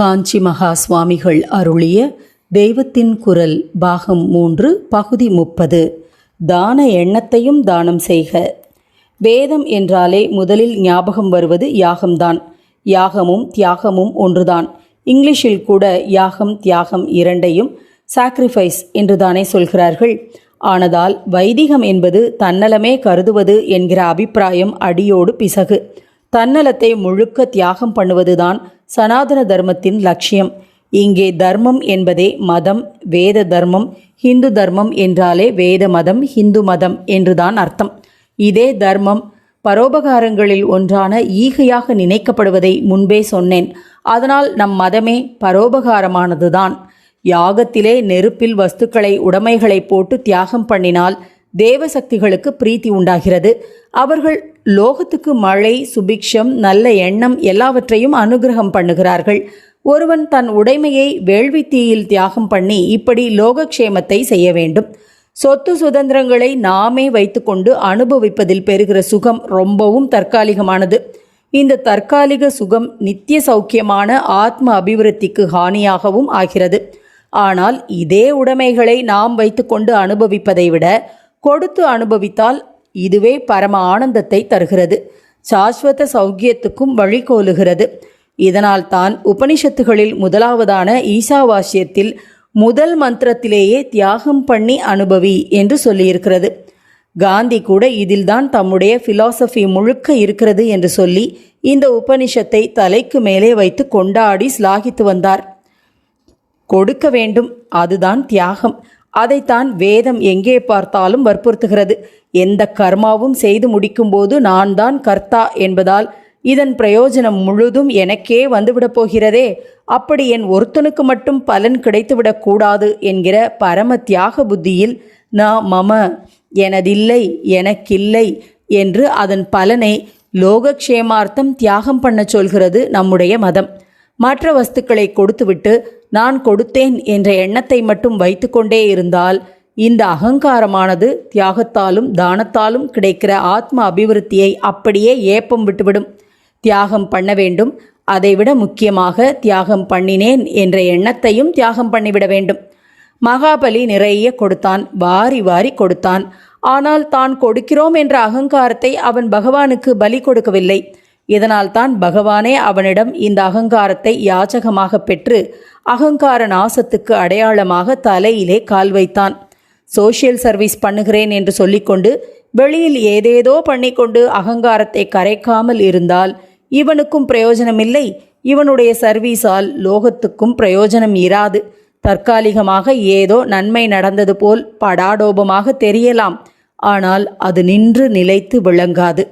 காஞ்சி மகா சுவாமிகள் அருளிய தெய்வத்தின் குரல் பாகம் மூன்று பகுதி முப்பது. தான எண்ணத்தையும் தானம் செய்க. வேதம் என்றாலே முதலில் ஞாபகம் வருவது யாகம்தான். யாகமும் தியாகமும் ஒன்றுதான். இங்கிலீஷில் கூட யாகம் தியாகம் இரண்டையும் சாக்ரிஃபைஸ் என்றுதானே சொல்கிறார்கள். ஆனதால் வைதிகம் என்பது தன்னலமே கருதுவது என்கிற அபிப்பிராயம் அடியோடு பிசகு. தன்னலத்தை முழுக்க தியாகம் பண்ணுவதுதான் சனாதன தர்மத்தின் லட்சியம். இங்கே தர்மம் என்பதே மதம் வேத தர்மம் ஹிந்து தர்மம் என்றாலே வேத மதம் ஹிந்து மதம் என்றுதான் அர்த்தம். இதே தர்மம் பரோபகாரங்களில் ஒன்றான ஈகையாக நினைக்கப்படுவதை முன்பே சொன்னேன். அதனால் நம் மதமே பரோபகாரமானதுதான். யாகத்திலே நெருப்பில் வஸ்துக்களை உடைமைகளை போட்டு தியாகம் பண்ணினால் தேவசக்திகளுக்கு பிரீத்தி உண்டாகிறது. அவர்கள் லோகத்துக்கு மழை சுபிக்ஷம் நல்ல எண்ணம் எல்லாவற்றையும் அனுகிரகம் பண்ணுகிறார்கள். ஒருவன் தன் உடைமையை வேள்வி தீயில் தியாகம் பண்ணி இப்படி லோகக்ஷேமத்தை செய்ய வேண்டும். சொத்து சுதந்திரங்களை நாமே வைத்துக்கொண்டு அனுபவிப்பதில் பெறுகிற சுகம் ரொம்பவும் தற்காலிகமானது. இந்த தற்காலிக சுகம் நித்திய சௌக்கியமான ஆத்ம அபிவிருத்திக்கு ஹானியாகவும் ஆகிறது. ஆனால் இதே உடைமைகளை நாம் வைத்துக்கொண்டு அனுபவிப்பதை விட கொடுத்து அனுபவித்தால் இதுவே பரம ஆனந்தத்தை தருகிறது. சாஸ்வத சௌக்கியத்துக்கும் வழிகோலுகிறது இதனால் தான் உபனிஷத்துகளில் முதலாவதான ஈசாவாசியத்தில் முதல் மந்திரத்திலேயே தியாகம் பண்ணி அனுபவி என்று சொல்லியிருக்கிறது. காந்தி கூட இதில்தான் தம்முடைய ஃபிலாசபி முழுக்க இருக்கிறது என்று சொல்லி இந்த உபனிஷத்தை தலைக்கு மேலே வைத்து கொண்டாடி ஸ்லாகித்து வந்தார். கொடுக்க வேண்டும். அதுதான் தியாகம். அதைத்தான் வேதம் எங்கே பார்த்தாலும் வற்புறுத்துகிறது. எந்த கர்மாவும் செய்து முடிக்கும்போது நான் தான் கர்த்தா என்பதால் இதன் பிரயோஜனம் முழுதும் எனக்கே வந்துவிடப் போகிறதே. அப்படி என் ஒருத்தனுக்கு மட்டும் பலன் கிடைத்துவிடக்கூடாது என்கிற பரம தியாக புத்தியில் நான் மம எனதில்லை எனக்கில்லை என்று அதன் பலனை லோகக்ஷேமார்த்தம் தியாகம் பண்ண சொல்கிறது நம்முடைய மதம். மற்ற வஸ்துக்களை கொடுத்துவிட்டு நான் கொடுத்தேன் என்ற எண்ணத்தை மட்டும் வைத்துக்கொண்டே இருந்தால் இந்த அகங்காரமானது தியாகத்தாலும் தானத்தாலும் கிடைக்கிற ஆத்ம அபிவிருத்தியை அப்படியே ஏப்பம் விட்டுவிடும். தியாகம் பண்ண வேண்டும். அதைவிட முக்கியமாக தியாகம் பண்ணினேன் என்ற எண்ணத்தையும் தியாகம் பண்ணிவிட வேண்டும். மகாபலி நிறைய கொடுத்தான் வாரி வாரி கொடுத்தான். ஆனால் தான் கொடுக்கிறோம் என்ற அகங்காரத்தை அவன் பகவானுக்கு பலி கொடுக்கவில்லை. இதனால் தான் பகவானே அவனிடம் இந்த அகங்காரத்தை யாச்சகமாக பெற்று அகங்கார நாசத்துக்கு அடையாளமாக தலையிலே கால் வைத்தான். சோஷியல் சர்வீஸ் பண்ணுகிறேன் என்று சொல்லிக்கொண்டு வெளியில் ஏதேதோ பண்ணிக்கொண்டு அகங்காரத்தை கரைக்காமல் இருந்தால் இவனுக்கும் பிரயோஜனமில்லை. இவனுடைய சர்வீஸால் லோகத்துக்கும் பிரயோஜனம் இராது. தற்காலிகமாக ஏதோ நன்மை நடந்தது போல் படாடோபமாக தெரியலாம். ஆனால் அது நின்று நிலைத்து விளங்காது.